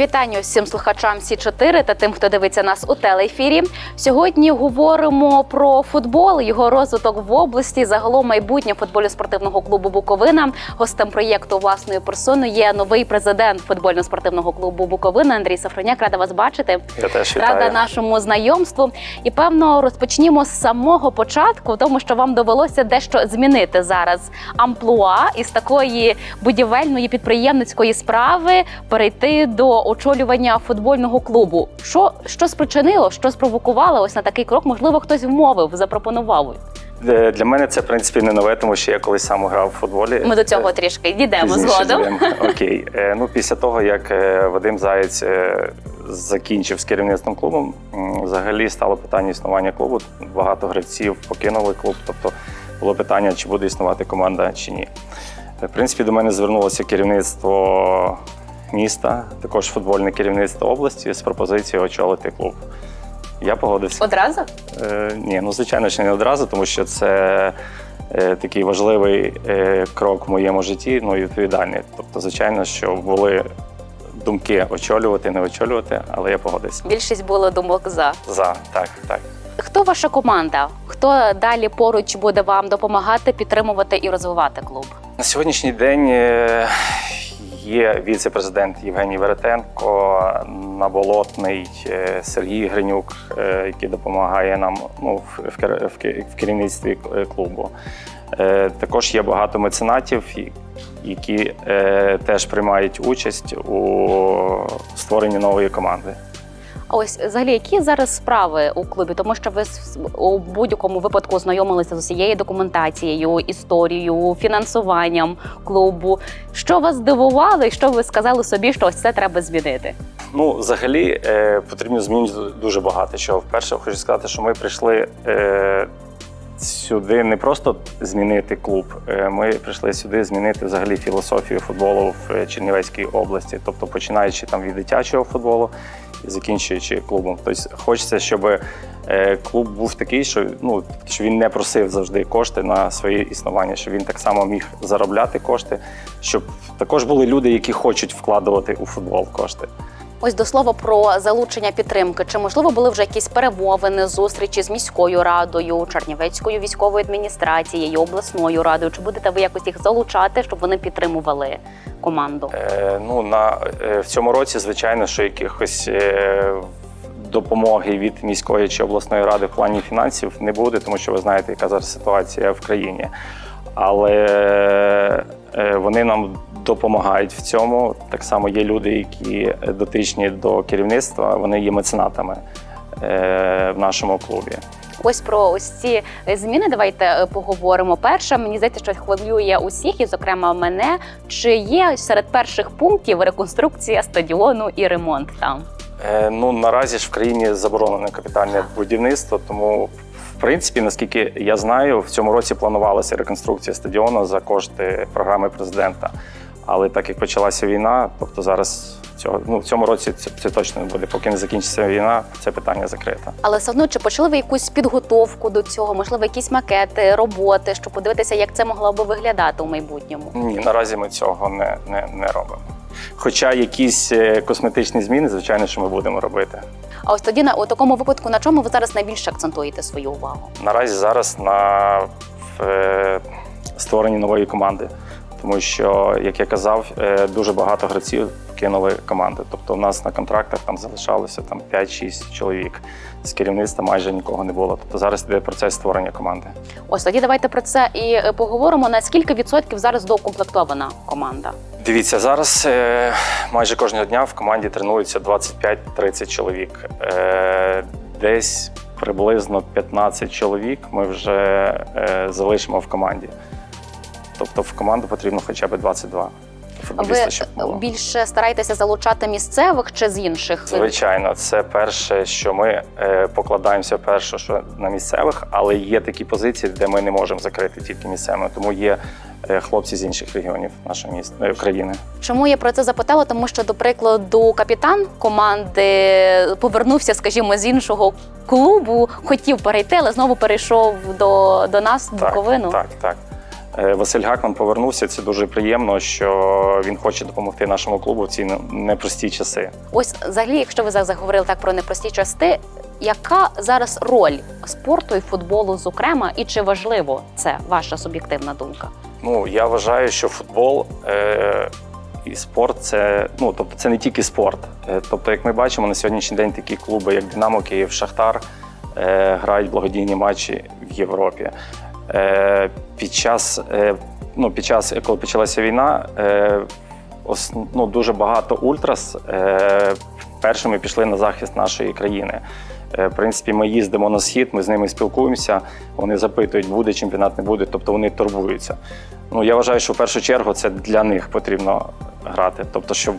Мої вітання всім слухачам Сі 4 та тим, хто дивиться нас у телеефірі. Сьогодні говоримо про футбол, його розвиток в області, загалом майбутнє футбольно-спортивного клубу Буковина. Гостем проєкту власною персоною є новий президент футбольно-спортивного клубу Буковина Андрій Сафроняк. Рада вас бачити. Я теж Рада нашому знайомству. І певно розпочнімо з самого початку, тому що вам довелося дещо змінити зараз амплуа із такої будівельної підприємницької справи перейти до очолювання футбольного клубу. Що, що спричинило, що спровокувало ось на такий крок? Можливо, хтось вмовив, запропонував. Е, Для мене це в принципі не нове, тому що я колись сам грав у футболі. Ми до цього Е, трішки дійдемо згодом. Окей. Е, Ну, після того, як Вадим Заєць закінчив з керівництвом клубу, взагалі стало питання існування клубу. Багато гравців покинули клуб, тобто було питання, чи буде існувати команда чи ні. В принципі, до мене звернулося керівництво міста, також футбольне керівництво області з пропозицією очолити клуб. Я погодився. Одразу Е, ні, ну звичайно, що не одразу, тому що це е, такий важливий е, крок в моєму житті, ну і відповідальний. Тобто, звичайно, що були думки очолювати, не очолювати, але я погодився. більшість було думок за. За так, так. Хто ваша команда? Хто далі поруч буде вам допомагати, підтримувати і розвивати клуб? На сьогоднішній день е, є віце-президент Євгеній Веретенко, наболотний е, Сергій Гринюк, е, який допомагає нам ну, в, в кер- в ке- в керівництві е, клубу. Також є багато меценатів, які теж приймають участь у створенні нової команди. Ось взагалі, які зараз справи у клубі? Тому що ви у будь-якому випадку знайомилися з усією документацією, історією, фінансуванням клубу. Що вас здивувало, і що ви сказали собі, що ось це треба змінити? Ну, взагалі, е, потрібно змінити дуже багато чого. Вперше хочу сказати, що ми прийшли е, сюди не просто змінити клуб, е, ми прийшли сюди змінити взагалі філософію футболу в Чернівецькій області, тобто починаючи там від дитячого футболу закінчуючи клубом. Тобто хочеться, щоб е, клуб був такий, що ну що він не просив завжди кошти на своє існування, щоб він так само міг заробляти кошти, щоб також були люди, які хочуть вкладувати у футбол кошти. Ось до слова про залучення підтримки. Чи можливо були вже якісь перемовини, зустрічі з міською радою, Чернівецькою військовою адміністрацією, обласною радою? Чи будете ви якось їх залучати, щоб вони підтримували команду? Е, ну на е, в цьому році, звичайно, що якихось е, допомоги від міської чи обласної ради в плані фінансів не буде, тому що ви знаєте, яка зараз ситуація в країні. Але е, вони нам допомагають в цьому. Так само є люди, які дотичні до керівництва, вони є меценатами е, в нашому клубі. Ось про ось ці зміни давайте е, поговоримо. Перше, мені здається, що хвилює усіх, і зокрема мене. Чи є серед перших пунктів реконструкція стадіону і ремонт там? Е, Ну наразі ж в країні заборонене капітальне будівництво, тому в принципі, наскільки я знаю, в цьому році планувалася реконструкція стадіону за кошти програми президента. Але так як почалася війна, тобто зараз цього ну в цьому році це, це точно не буде. Поки не закінчиться війна, це питання закрите. Але все одно чи почали ви якусь підготовку до цього? Можливо, якісь макети, роботи, щоб подивитися, як це могло би виглядати у майбутньому? Ні, наразі ми цього не, не, не робимо. Хоча якісь е, косметичні зміни, звичайно, що ми будемо робити. А ось тоді на у такому випадку на чому ви зараз найбільше акцентуєте свою увагу? Наразі зараз на е, створенні нової команди. Тому що, як я казав, е, дуже багато гравців кинули команди. Тобто, у нас на контрактах там залишалося там 5-6 чоловік. З керівництва майже нікого не було. Тобто зараз йде процес створення команди. Ось тоді давайте про це і е, поговоримо. На скільки відсотків зараз доукомплектована команда? Дивіться, зараз е, майже кожного дня в команді тренуються 25-30 чоловік. Десь приблизно 15 чоловік ми вже залишимо в команді. Тобто в команду потрібно хоча б 22 Ви футболіста, щоб було. більше стараєтеся залучати місцевих чи з інших? Звичайно, це перше, що ми е, покладаємося перше, що на місцевих, але є такі позиції, де ми не можемо закрити тільки місцевими. Тому є е, хлопці з інших регіонів нашого міста е, країни. Чому я про це запитала? Тому що, до прикладу, капітан команди повернувся, скажімо, з іншого клубу, хотів перейти, але знову перейшов до, до нас в Буковину. так, так. Е, Василь Гакман повернувся. Це дуже приємно, що він хоче допомогти нашому клубу в ці непрості часи. Ось взагалі, якщо ви заговорили так про непрості части, яка зараз роль спорту і футболу, зокрема, і чи важливо це ваша суб'єктивна думка? Ну я вважаю, що футбол е, і спорт це ну тобто це не тільки спорт. Е, тобто, як ми бачимо на сьогоднішній день такі клуби, як Динамо Київ, Шахтар, е, грають благодійні матчі в Європі. Е, під час е, ну, під час, коли почалася війна, е, ну, дуже багато ультрас першими пішли на захист нашої країни. В принципі, ми їздимо на схід, ми з ними спілкуємося. Вони запитують, буде чемпіонат, не буде. Тобто вони турбуються. Ну я вважаю, що в першу чергу це для них потрібно грати. Тобто, щоб,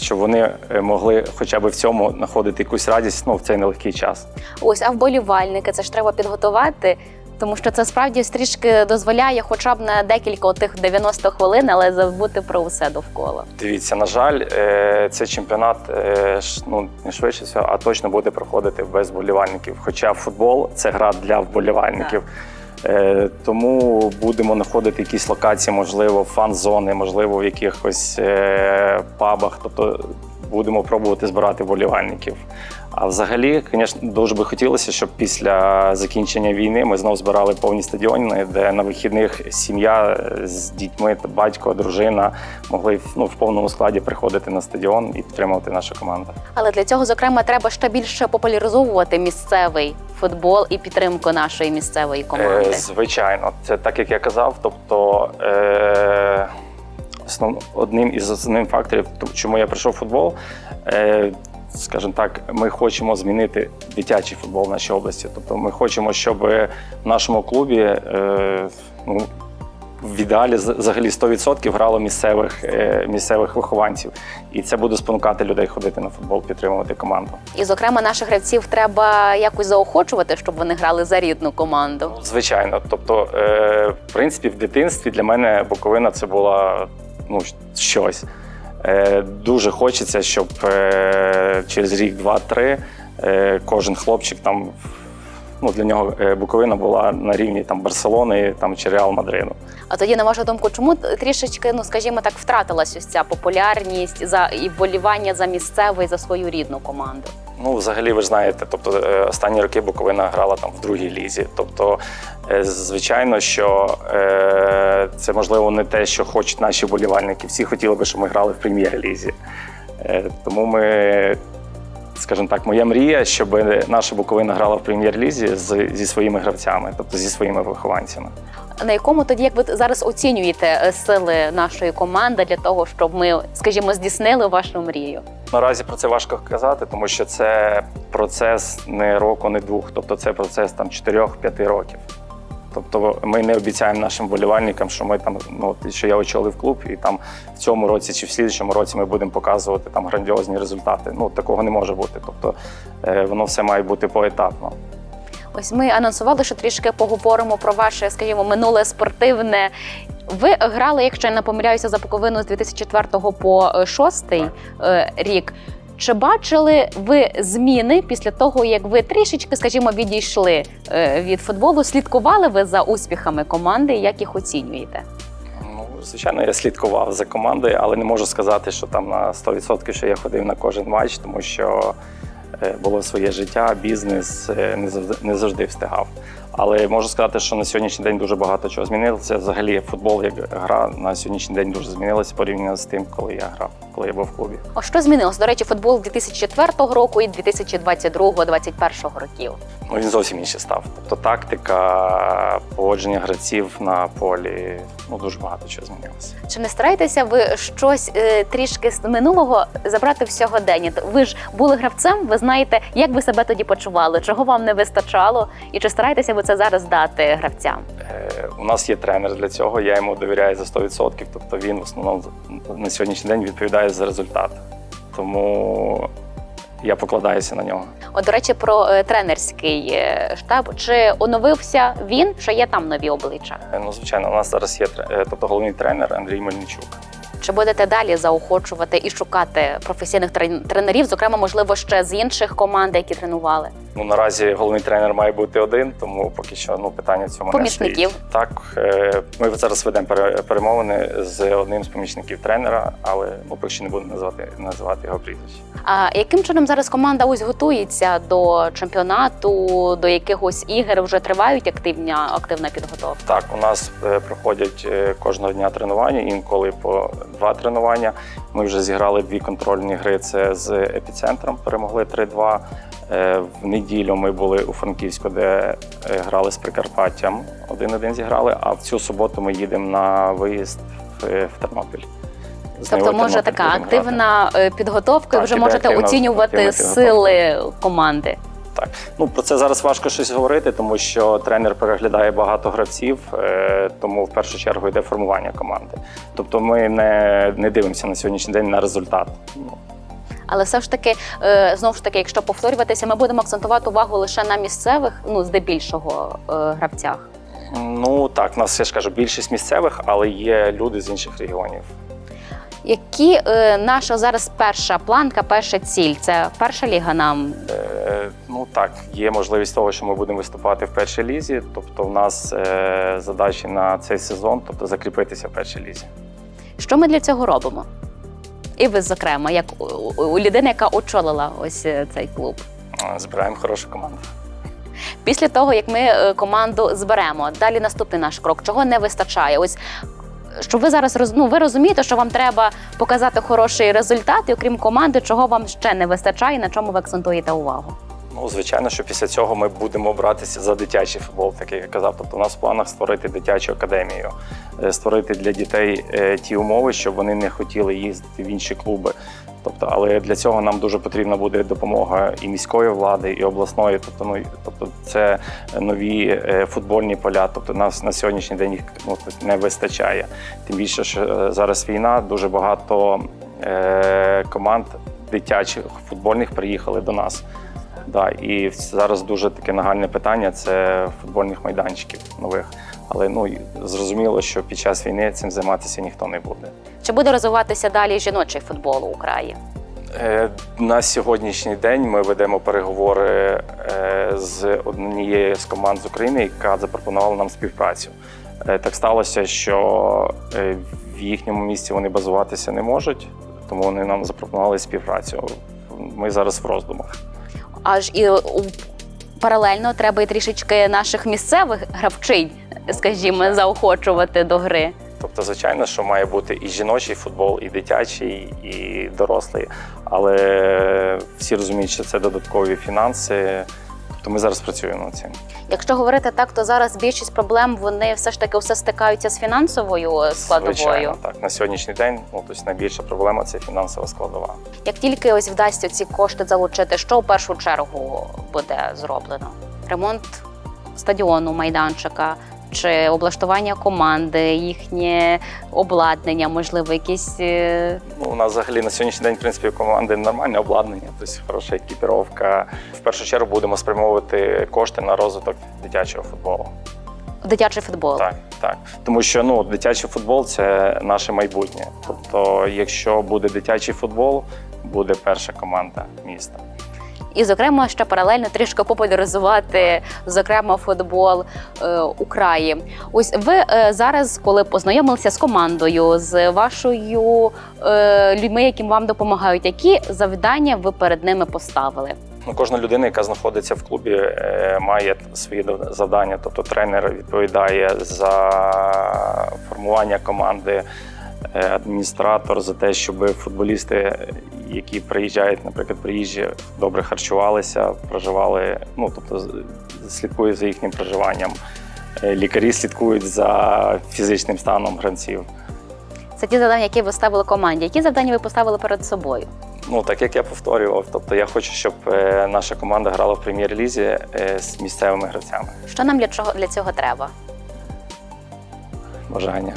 щоб вони могли хоча б в цьому знаходити якусь радість ну, в цей нелегкий час. Ось, а вболівальники, це ж треба підготувати. Тому що це справді трішки дозволяє, хоча б на декілька тих 90 хвилин, але забути про усе довкола. Дивіться, на жаль, е, цей чемпіонат е, ну не швидше всього, а точно буде проходити без вболівальників. Хоча футбол це гра для вболівальників. Е, Тому будемо знаходити якісь локації, можливо, фан-зони, можливо, в якихось е, пабах. Тобто будемо пробувати збирати вболівальників. А взагалі, звісно, дуже би хотілося, щоб після закінчення війни ми знову збирали повні стадіони, де на вихідних сім'я з дітьми, батько, дружина могли ну, в повному складі приходити на стадіон і підтримувати нашу команду. Але для цього, зокрема, треба ще більше популяризовувати місцевий футбол і підтримку нашої місцевої команди. Е, звичайно, це так як я казав. Тобто е, основ, одним із основних факторів, то- чому я прийшов в футбол, е, скажімо так, ми хочемо змінити дитячий футбол в нашій області. Тобто, ми хочемо, щоб в нашому клубі е, ну, в ідеалі взагалі 100% грало місцевих, е, місцевих вихованців. І це буде спонукати людей ходити на футбол, підтримувати команду. І, зокрема, наших гравців треба якось заохочувати, щоб вони грали за рідну команду. Звичайно, тобто, е, в принципі, в дитинстві для мене Буковина це була ну, щось. Е, дуже хочеться, щоб через рік, два-три кожен хлопчик там. Ну, для нього е, Буковина була на рівні там Барселони там, чи Реал Мадриду. А тоді, на вашу думку, чому трішечки, ну скажімо так, втратилась ось ця популярність за і вболівання за місцевий за свою рідну команду? Ну, взагалі, ви ж знаєте, тобто е, останні роки Буковина грала там в другій лізі. Тобто, е, звичайно, що е, це можливо не те, що хочуть наші вболівальники. Всі хотіли би, щоб ми грали в прем'єр-лізі. Тому ми, скажімо так, моя мрія, щоб наша Буковина грала в прем'єр-лізі зі своїми гравцями, тобто зі своїми вихованцями. На якому тоді, як ви зараз оцінюєте е, сили нашої команди для того, щоб ми, скажімо, здійснили вашу мрію? Наразі про це важко казати, тому що це процес не року, не двох. Тобто це процес там 4-5 років. Тобто ми не обіцяємо нашим вболівальникам, що ми там, ну що я очолив клуб, і там в цьому році чи в слідчому році ми будемо показувати там грандіозні результати. Ну такого не може бути. Тобто е, воно все має бути поетапно. Ось ми анонсували, що трішки поговоримо про ваше, скажімо, минуле спортивне. Ви грали, якщо я не помиляюся, за Буковину з 2004 по 2006 рік. Чи бачили ви зміни після того, як ви трішечки, скажімо, відійшли е, від футболу? Слідкували ви за успіхами команди? Як їх оцінюєте? Ну, звичайно, я слідкував за командою, але не можу сказати, що там на 100% що я ходив на кожен матч, тому що е, було своє життя, бізнес е, не завжди, не завжди встигав. Але можу сказати, що на сьогоднішній день дуже багато чого змінилося. Взагалі, футбол як гра на сьогоднішній день дуже змінилася порівняно з тим, коли я грав, коли я був в клубі. А що змінилось? До речі, футбол 2004 року і 2022-2021 років. Ну він зовсім інший став. Тобто тактика, поводження гравців на полі, ну дуже багато чого змінилося. Чи не стараєтеся ви щось е, трішки з минулого забрати в сьогодення? Ви ж були гравцем, ви знаєте, як ви себе тоді почували, чого вам не вистачало, і чи стараєтеся ви це зараз дати гравцям? Е, У нас є тренер для цього, я йому довіряю за 100%, тобто він в основному на сьогоднішній день відповідає за результат. Тому я покладаюся на нього. От, до речі, про е, тренерський е, штаб. Чи оновився він? Чи є там нові обличчя? Е, Ну, звичайно, у нас зараз є тобто головний тренер Андрій Мельничук. Чи будете далі заохочувати і шукати професійних трен- тренерів, зокрема, можливо, ще з інших команд, які тренували? Ну наразі головний тренер має бути один, тому поки що ну питання в цьому Помічників. не стоїть. Так е, ми зараз ведемо пере- перемовини з одним з помічників тренера, але ну поки що не буду називати називати його прізвище. А яким чином зараз команда ось готується до чемпіонату, до якихось ігор? Вже тривають активна активна підготовка? Так, у нас е, проходять е, кожного дня тренування, інколи по два тренування. Ми вже зіграли дві контрольні гри. Це з епіцентром, перемогли 3-2. Е, В неділю ми були у Франківську, де е, грали з Прикарпаттям. Один-один зіграли. А в цю суботу ми їдемо на виїзд в, Тернопіль. Тобто, може така активна е, підготовка, Так, вже можете оцінювати активна сили команди. Ну про це зараз важко щось говорити, тому що тренер переглядає багато гравців, е, тому в першу чергу йде формування команди. Тобто ми не, не дивимося на сьогоднішній день на результат. Але все ж таки, е, знову ж таки, якщо повторюватися, ми будемо акцентувати увагу лише на місцевих, ну здебільшого е, гравцях. Ну так, в нас я ж кажу, більшість місцевих, але є люди з інших регіонів. Які е, наша зараз перша планка, перша ціль? Це перша ліга нам Е, ну так, є можливість того, що ми будемо виступати в першій лізі. Тобто, в нас е, задачі на цей сезон, тобто закріпитися в першій лізі. Що ми для цього робимо? І ви, зокрема, як у, у- людини, яка очолила ось е, цей клуб. Е, Збираємо хорошу команду. Після того, як ми е, команду зберемо, далі наступний наш крок. Чого не вистачає? Ось що ви зараз роз... ну, ви розумієте, що вам треба показати хороший результат, і окрім команди, чого вам ще не вистачає, на чому ви акцентуєте увагу? Ну, звичайно, що після цього ми будемо братися за дитячий футбол, так як я казав. Тобто, у нас в планах створити дитячу академію, е, створити для дітей е, ті умови, щоб вони не хотіли їздити в інші клуби. Тобто, але для цього нам дуже потрібна буде допомога і міської влади, і обласної. Тобто, ну тобто це нові е, футбольні поля. Тобто, нас на сьогоднішній день їх ну, тобто, не вистачає. Тим більше, що е, зараз війна, дуже багато е, команд дитячих футбольних приїхали до нас. Да, і зараз дуже таке нагальне питання це футбольних майданчиків нових. Але ну зрозуміло, що під час війни цим займатися ніхто не буде. Чи буде розвиватися далі жіночий футбол у краї? Е, На сьогоднішній день ми ведемо переговори е, з однією з команд з України, яка запропонувала нам співпрацю. Е, Так сталося, що в їхньому місці вони базуватися не можуть, тому вони нам запропонували співпрацю. Ми зараз в роздумах. Аж і паралельно треба і трішечки наших місцевих гравчинь, скажімо, заохочувати до гри. Тобто, звичайно, що має бути і жіночий футбол, і дитячий, і дорослий. Але всі розуміють, що це додаткові фінанси. Тобто ми зараз працюємо над цим. Якщо говорити так, то зараз більшість проблем вони все ж таки все стикаються з фінансовою складовою. Звичайно, так. На сьогоднішній день ну, тобто найбільша проблема це фінансова складова. Як тільки ось вдасться ці кошти залучити, що в першу чергу буде зроблено? Ремонт стадіону, майданчика чи облаштування команди, їхнє обладнання, можливо, якісь е, Ну, у нас взагалі на сьогоднішній день, в принципі, команди нормальне обладнання, тобто хороша екіпіровка. В першу чергу будемо спрямовувати кошти на розвиток дитячого футболу. дитячий футбол. Так, так. Тому що ну, дитячий футбол це наше майбутнє. Тобто, якщо буде дитячий футбол, буде перша команда міста. І, зокрема, ще паралельно трішки популяризувати, зокрема, футбол е, у. Ось ви е, зараз, коли познайомилися з командою, з вашою е, людьми, яким вам допомагають, які завдання ви перед ними поставили? Ну, кожна людина, яка знаходиться в клубі, е, має свої завдання. Тобто тренер відповідає за формування команди, адміністратор за те, щоб футболісти, які приїжджають, наприклад, приїжджі, добре харчувалися, проживали, ну тобто слідкують за їхнім проживанням. Е, Лікарі слідкують за фізичним станом гравців. Це ті завдання, які ви ставили команді. Які завдання ви поставили перед собою? Ну, так як я повторював, тобто я хочу, щоб е, наша команда грала в прем'єр-лізі е, з місцевими гравцями. Що нам для чого для цього треба? Бажання.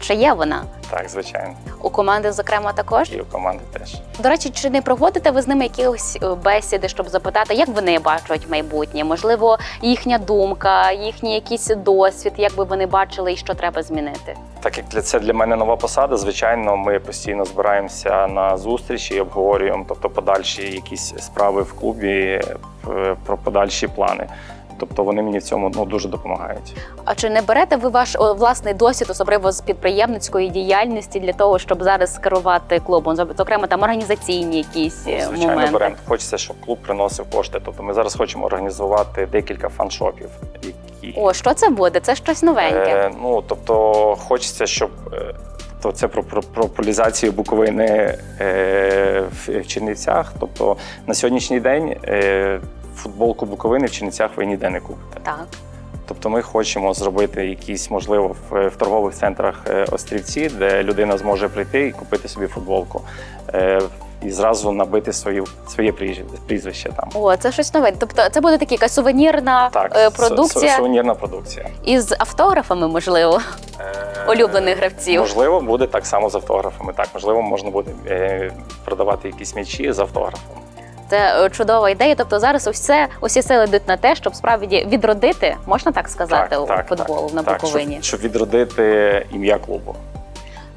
Чи є вона? Так, звичайно. У команди, зокрема, також? І у команди теж. До речі, чи не проводите ви з ними якісь е, бесіди, щоб запитати, як вони бачать майбутнє? Можливо, їхня думка, їхній якийсь досвід, як би вони бачили і що треба змінити? Так як для це для мене нова посада, звичайно, ми постійно збираємося на зустрічі і обговорюємо, тобто подальші якісь справи в клубі, е, про подальші плани. Тобто вони мені в цьому ну дуже допомагають. А чи не берете ви ваш о, власний досвід, особливо з підприємницької діяльності, для того, щоб зараз керувати клубом? Зокрема, там організаційні якісь е, Звичайно, моменти? беремо. Хочеться, щоб клуб приносив кошти. Тобто ми зараз хочемо організувати декілька фаншопів, які О, що це буде? Це щось новеньке. Е, ну тобто хочеться, щоб е, то це про, популяризацію Буковини е, в, в Чернівцях. Тобто на сьогоднішній день е, футболку Буковини в Чернівцях ви ніде не купите. Так. Тобто ми хочемо зробити якісь, можливо, в, в торгових центрах е, острівці, де людина зможе прийти і купити собі футболку. Е, і зразу набити свою, своє прізвище- там. О, це щось нове. Тобто, це буде така якась сувенірна Так, е, продукція су- сувенірна продукція. із автографами, можливо, Е, улюблених гравців. Можливо, буде так само з автографами. Так, можливо, можна буде е, продавати якісь м'ячі з автографом. Це е, чудова ідея. Тобто зараз усе усі сили йдуть на те, щоб справді відродити, можна так сказати, у футбол на так, Буковині. Щоб, щоб відродити ім'я клубу.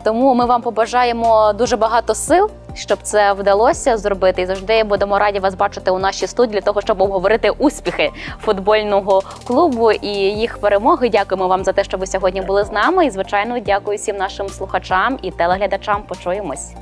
Тому ми вам побажаємо дуже багато сил, щоб це вдалося зробити. І завжди будемо раді вас бачити у нашій студії для того, щоб обговорити успіхи футбольного клубу і їх перемоги. Дякуємо вам за те, що ви сьогодні були з нами. І звичайно, дякую всім нашим слухачам і телеглядачам. Почуємось.